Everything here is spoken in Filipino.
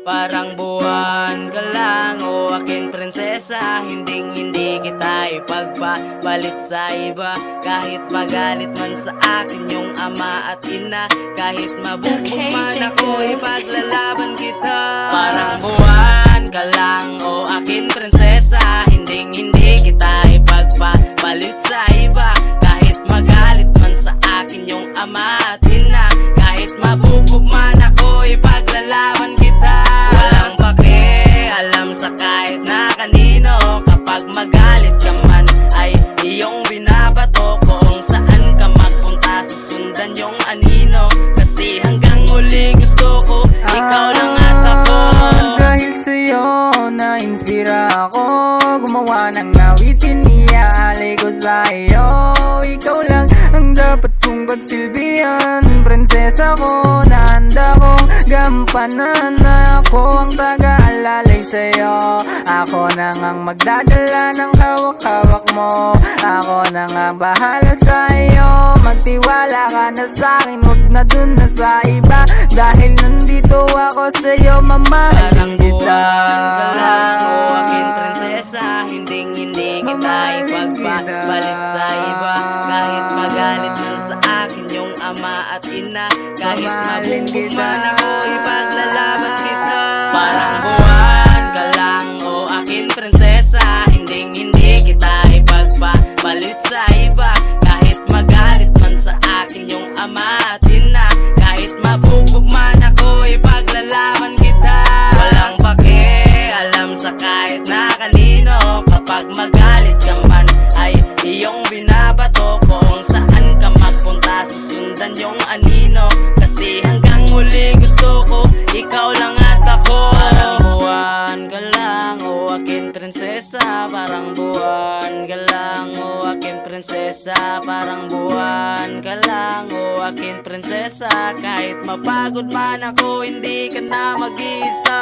Parang buwan ka lang o akin prinsesa Hinding hindi kita ipagpapalit sa iba. Kahit magalit man sa akin yung ama at ina Kahit mabugbog Okay, man ako ipaglalaban kita. Parang buwan ka lang o akin prinsesa Hinding hindi kita ipagpapalit sa iba. Kahit magalit man sa akin yung ama at ina kahit na kanino Kapag magalit ka man ay iyong binabato. Kung saan ka magpunta susundan yung anino. Kasi hanggang huli gusto ko ikaw lang at ako Ah, Dahil sa'yo, na-inspira ako. Gumawa ng awitin, iaalay ko sa iyo Ikaw lang ang dapat kong pagsilbihan. Prinsesa ko, nahanda kong gampanan na Ako ang taga-alalay sa'yo Ako na ngang magdadala ng hawak-hawak mo. Ako na nga bahala sa iyo. Magtiwala ka na sa'kin, huwag na dun na sa iba. Dahil nandito ako sa'yo, mamahalin Parang kita. buwan ka lang o aking prinsesa. Hinding hindi kita Mamahalin ipagpapalit sa iba. Kahit magalit man sa akin yung ama at ina Kahit Mamahalin mabugbog kita. man ako yung anino. Kasi hanggang huli gusto ko ikaw lang at ako. Parang buwan ka lang o akin prinsesa Parang buwan ka lang o akin prinsesa. Parang buwan ka lang o akin prinsesa. Kahit mapagod man ako hindi ka na mag-isa